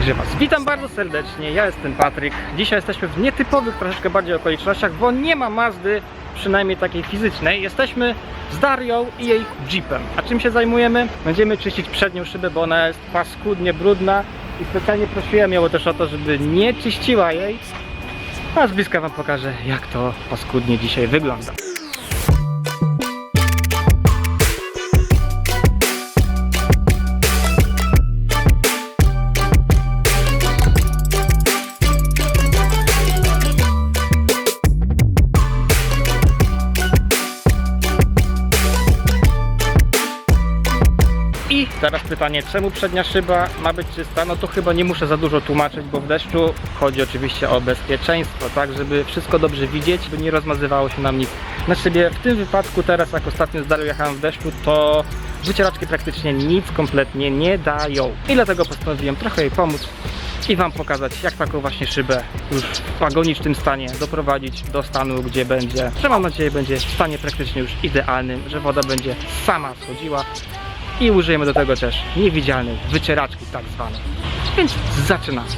Także Was witam bardzo serdecznie, ja jestem Patryk. Dzisiaj jesteśmy w nietypowych troszeczkę bardziej okolicznościach, bo nie ma Mazdy, przynajmniej takiej fizycznej. Jesteśmy z Darią i jej Jeepem. A czym się zajmujemy? Będziemy czyścić przednią szybę, bo ona jest paskudnie brudna i specjalnie prosiłem ją też o to, żeby nie czyściła jej. A z bliska Wam pokażę, jak to paskudnie dzisiaj wygląda. Teraz pytanie, czemu przednia szyba ma być czysta? No to chyba nie muszę za dużo tłumaczyć, bo w deszczu chodzi oczywiście o bezpieczeństwo, tak, żeby wszystko dobrze widzieć, by nie rozmazywało się nam nic na szybie. W tym wypadku teraz, jak ostatnio z Darią jechałem w deszczu, to wycieraczki praktycznie nic kompletnie nie dają. I dlatego postanowiłem trochę jej pomóc i Wam pokazać, jak taką właśnie szybę już w wagonicznym stanie doprowadzić do stanu, gdzie będzie, że mam nadzieję, będzie w stanie praktycznie już idealnym, że woda będzie sama schodziła i użyjemy do tego też niewidzialnej wycieraczki tak zwanej. Więc zaczynamy.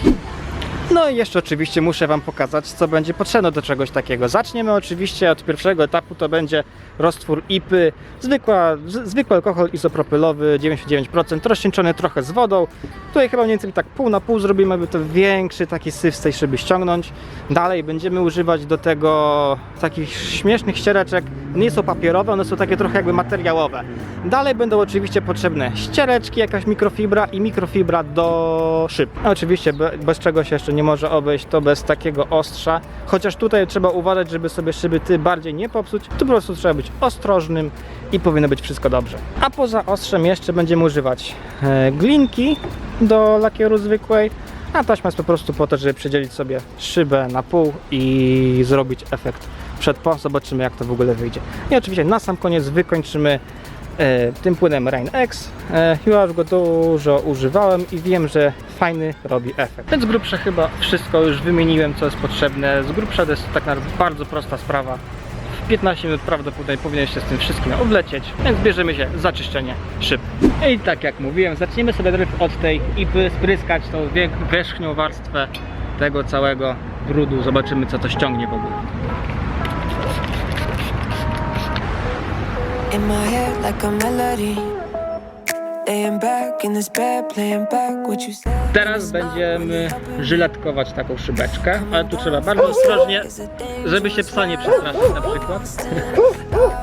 No i jeszcze oczywiście muszę Wam pokazać, co będzie potrzebne do czegoś takiego. Zaczniemy oczywiście od pierwszego etapu, to będzie roztwór IPy, zwykła, z, zwykły alkohol izopropylowy, 99%, rozcieńczony trochę z wodą. Tutaj chyba mniej więcej tak pół na pół zrobimy, aby to większy taki syf z tej szyby ściągnąć. Dalej będziemy używać do tego takich śmiesznych ściereczek. Nie są papierowe, one są takie trochę jakby materiałowe. Dalej będą oczywiście potrzebne ściereczki, jakaś mikrofibra i mikrofibra do szyb. A oczywiście be- bez czego się jeszcze nie może obejść, to bez takiego ostrza. Chociaż tutaj trzeba uważać, żeby sobie szyby ty bardziej nie popsuć. Tu po prostu trzeba być ostrożnym i powinno być wszystko dobrze. A poza ostrzem jeszcze będziemy używać e, glinki do lakieru zwykłej. A taśma jest po prostu po to, żeby przedzielić sobie szybę na pół i zrobić efekt przed po. Zobaczymy jak to w ogóle wyjdzie. I oczywiście na sam koniec wykończymy e, tym płynem Rain X. E, już go dużo używałem i wiem, że fajny robi efekt. Więc z grubsza chyba wszystko już wymieniłem, co jest potrzebne. Z grubsza to jest tak naprawdę bardzo prosta sprawa. W 15 minut prawdopodobnie powinien się z tym wszystkim odlecieć, więc bierzemy się za czyszczenie szyb. I tak jak mówiłem, zaczniemy sobie najpierw od tej ipy spryskać tą wie- wierzchnią warstwę tego całego brudu. Zobaczymy co to ściągnie w ogóle. In my head like a melody. Laying back in this bed, playing back what you said. Teraz będziemy żyletkować taką szybeczkę, ale tu trzeba bardzo ostrożnie, żeby się psa nie przestraszyć na przykład.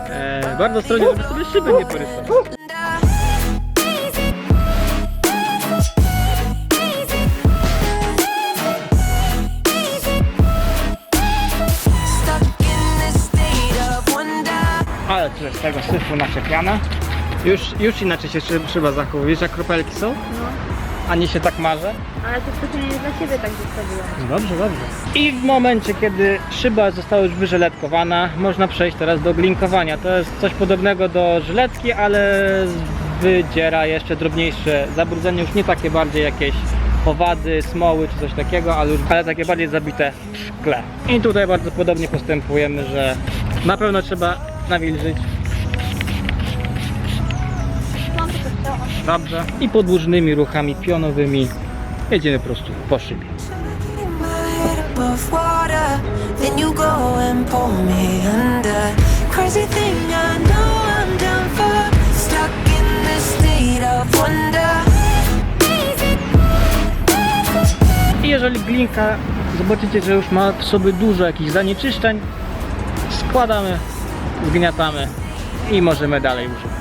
E, bardzo ostrożnie, żeby sobie szyby nie porysować. Ale tu jest tego syfu naczepiana. Już, już inaczej się szyb- szyba zachowuje. Kropelki są? A nie się tak marze? Ale to specjalnie dla ciebie tak zostawiłam. Dobrze, dobrze. I w momencie, kiedy szyba została już wyżyletkowana, można przejść teraz do glinkowania. To jest coś podobnego do żyletki, ale wydziera jeszcze drobniejsze zabrudzenie, już nie takie bardziej jakieś powady, smoły czy coś takiego, ale, już, ale takie bardziej zabite w szkle. I tutaj bardzo podobnie postępujemy, że na pewno trzeba nawilżyć dobrze i podłużnymi ruchami pionowymi jedziemy po prostu po szybie. I jeżeli glinka zobaczycie, że już ma w sobie dużo jakichś zanieczyszczeń, składamy, zgniatamy i możemy dalej używać.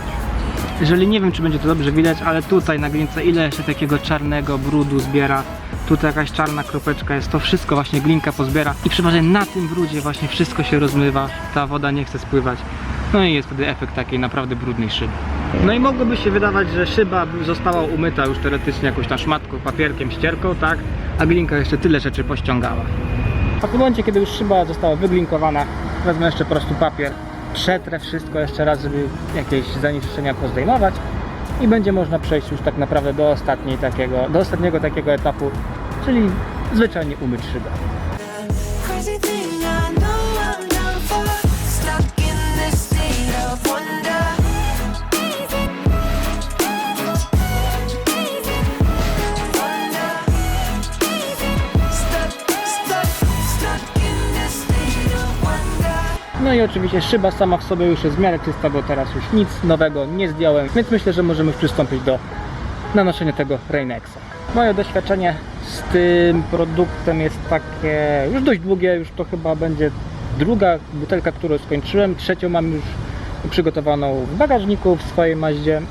Jeżeli nie wiem, czy będzie to dobrze widać, ale tutaj na glince ile jeszcze takiego czarnego brudu zbiera. Tutaj jakaś czarna kropeczka jest, to wszystko właśnie glinka pozbiera i przeważnie na tym brudzie właśnie wszystko się rozmywa, ta woda nie chce spływać. No i jest wtedy efekt takiej naprawdę brudnej szyby. No i mogłoby się wydawać, że szyba została umyta już teoretycznie jakąś tam szmatką, papierkiem, ścierką, tak? A glinka jeszcze tyle rzeczy pościągała. A w momencie, kiedy już szyba została wyglinkowana, wezmę jeszcze po prostu papier, przetrę wszystko jeszcze raz, żeby jakieś zanieczyszczenia pozdejmować i będzie można przejść już tak naprawdę do, ostatniej takiego, do ostatniego takiego etapu, czyli zwyczajnie umyć szybę. No i oczywiście szyba sama w sobie już jest w miarę czysta, bo teraz już nic nowego nie zdjąłem, więc myślę, że możemy przystąpić do nanoszenia tego Rainexa. Moje doświadczenie z tym produktem jest takie już dość długie, już to chyba będzie druga butelka, którą skończyłem, trzecią mam już przygotowaną w bagażniku w swojej maździe. Mm,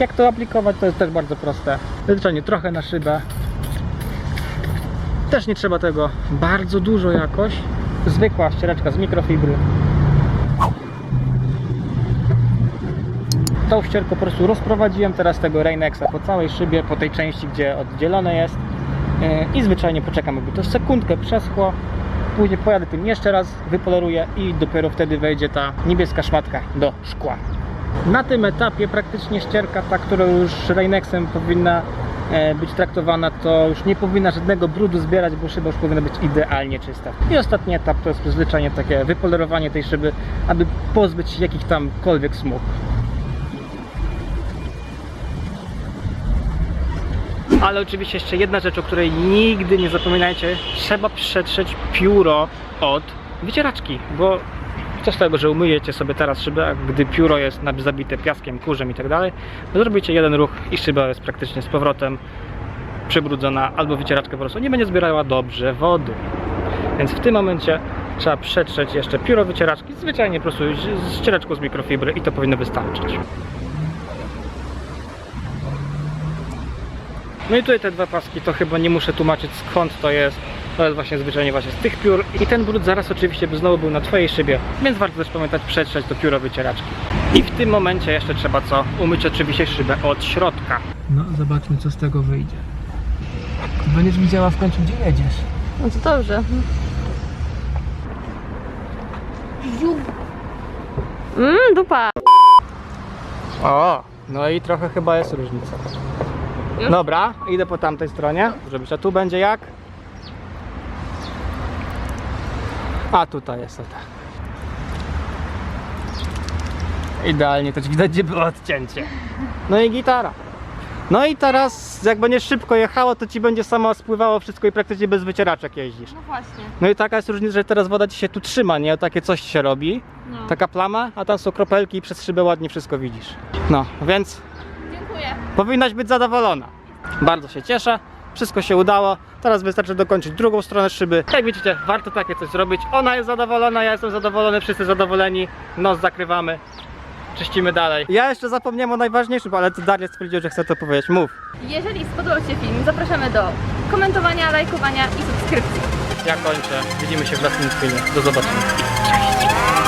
Jak to aplikować, to jest też bardzo proste. Zwyczajnie trochę na szybę. Też nie trzeba tego bardzo dużo jakoś. Zwykła ściereczka z mikrofibry. Tą ścierką po prostu rozprowadziłem teraz tego Rainexa po całej szybie, po tej części, gdzie oddzielone jest. Yy, I zwyczajnie poczekam, jakby to sekundkę przeschło. Później pojadę tym jeszcze raz, wypoleruję i dopiero wtedy wejdzie ta niebieska szmatka do szkła. Na tym etapie praktycznie ścierka, ta, którą już Rainexem powinna e, być traktowana, to już nie powinna żadnego brudu zbierać, bo szyba już powinna być idealnie czysta. I ostatni etap to jest zwyczajnie takie wypolerowanie tej szyby, aby pozbyć się jakich tamkolwiek smug. Ale oczywiście jeszcze jedna rzecz, o której nigdy nie zapominajcie, trzeba przetrzeć pióro od wycieraczki, bo co z tego, że umyjecie sobie teraz szybę, gdy pióro jest zabite piaskiem, kurzem i tak dalej, zrobicie jeden ruch i szyba jest praktycznie z powrotem przybrudzona, albo wycieraczka po prostu nie będzie zbierała dobrze wody. Więc w tym momencie trzeba przetrzeć jeszcze pióro wycieraczki, zwyczajnie po prostu ściereczką z mikrofibry i to powinno wystarczyć. No i tutaj te dwa paski, to chyba nie muszę tłumaczyć skąd to jest. To jest właśnie zwyczajnie właśnie z tych piór i ten brud zaraz oczywiście by znowu był na Twojej szybie, więc warto też pamiętać przetrzeć to pióro wycieraczki. I w tym momencie jeszcze trzeba co? Umyć oczywiście szybę od środka. No zobaczmy co z tego wyjdzie. Będziesz widziała w końcu gdzie jedziesz. No to dobrze. Mmm, dupa. O, no i trochę chyba jest różnica. Dobra, idę po tamtej stronie, żebyś, a tu będzie jak? A tutaj jest tak. Idealnie też widać, gdzie było odcięcie. No i gitara. No i teraz, jak będziesz szybko jechało, to ci będzie samo spływało wszystko i praktycznie bez wycieraczek jeździsz. No właśnie. No i taka jest różnica, że teraz woda ci się tu trzyma, nie? Takie coś się robi. No. Taka plama, a tam są kropelki i przez szybę ładnie wszystko widzisz. No, więc Dziękuję. powinnaś być zadowolona. Bardzo się cieszę, wszystko się udało. Teraz wystarczy dokończyć drugą stronę szyby. Jak widzicie, warto takie coś zrobić. Ona jest zadowolona, ja jestem zadowolony, wszyscy zadowoleni. Nos zakrywamy, czyścimy dalej. Ja jeszcze zapomniałem o najważniejszym, ale to Darius stwierdził, że chce to powiedzieć. Mów. Jeżeli spodobał Ci się film, zapraszamy do komentowania, lajkowania i subskrypcji. Ja kończę. Widzimy się w następnym filmie. Do zobaczenia.